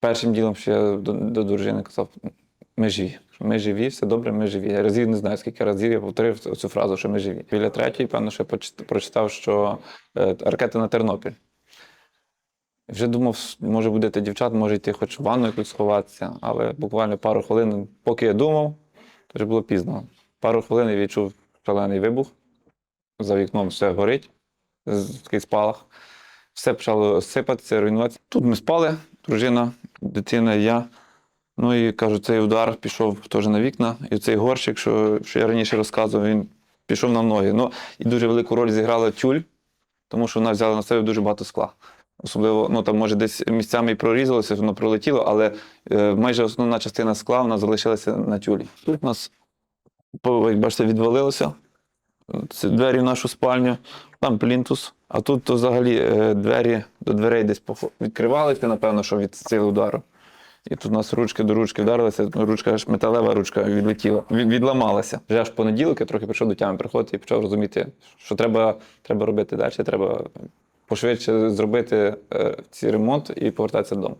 Першим ділом ще до, до дружини казав: ми живі. Ми живі, все добре, ми живі. Я разів не знаю, скільки разів я повторив цю фразу, що ми живі. Біля третьої, певно, що я прочитав, що е, ракета на Тернопіль. Вже думав, може будете дівчат, може йти хоч в ванну якусь сховатися, але буквально пару хвилин, поки я думав, то вже було пізно. Пару хвилин я відчув шалений вибух. За вікном все горить, такий спалах. Все почало сипатися, руйнуватися. Тут ми спали, дружина, дитина я. Ну і кажу, цей удар пішов теж на вікна. І цей горщик, що, що я раніше розказував, він пішов на ноги. Ну і дуже велику роль зіграла тюль, тому що вона взяла на себе дуже багато скла. Особливо, ну там може десь місцями і прорізалося, воно пролетіло, але е, майже основна частина скла вона залишилася на тюлі. У нас, як бачите, відвалилося. Це двері в нашу спальню, там плінтус. А тут то взагалі е, двері до дверей десь відкривалися, напевно, що від сили удару. І тут у нас ручки до ручки вдарилися, ну, ручка аж металева ручка відлетіла, відламалася. Вже аж понеділок я трохи прийшов до тями приходити і почав розуміти, що треба, треба робити далі, треба пошвидше зробити е, цей ремонт і повертатися додому.